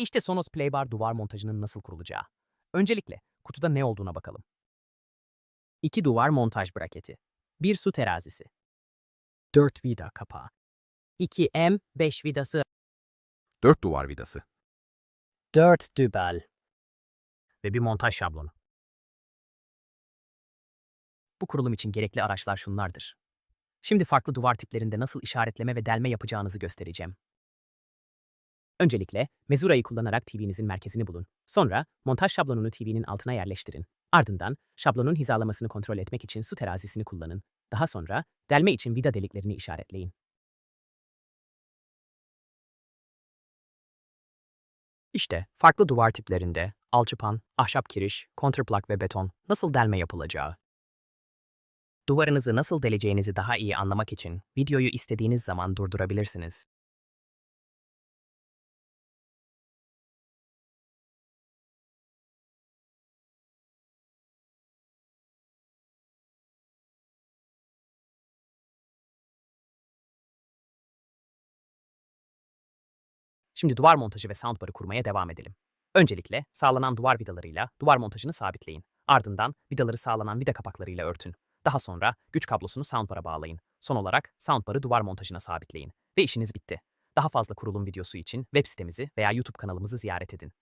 İşte Sonos Playbar duvar montajının nasıl kurulacağı. Öncelikle kutuda ne olduğuna bakalım. İki duvar montaj braketi. Bir su terazisi. 4 vida kapağı. 2 M 5 vidası. 4 duvar vidası. 4 dübel. Ve bir montaj şablonu. Bu kurulum için gerekli araçlar şunlardır. Şimdi farklı duvar tiplerinde nasıl işaretleme ve delme yapacağınızı göstereceğim. Öncelikle mezurayı kullanarak TV'nizin merkezini bulun. Sonra montaj şablonunu TV'nin altına yerleştirin. Ardından şablonun hizalamasını kontrol etmek için su terazisini kullanın. Daha sonra delme için vida deliklerini işaretleyin. İşte farklı duvar tiplerinde alçıpan, ahşap kiriş, kontrplak ve beton nasıl delme yapılacağı. Duvarınızı nasıl deleceğinizi daha iyi anlamak için videoyu istediğiniz zaman durdurabilirsiniz. Şimdi duvar montajı ve soundbar'ı kurmaya devam edelim. Öncelikle sağlanan duvar vidalarıyla duvar montajını sabitleyin. Ardından vidaları sağlanan vida kapaklarıyla örtün. Daha sonra güç kablosunu soundbar'a bağlayın. Son olarak soundbar'ı duvar montajına sabitleyin. Ve işiniz bitti. Daha fazla kurulum videosu için web sitemizi veya YouTube kanalımızı ziyaret edin.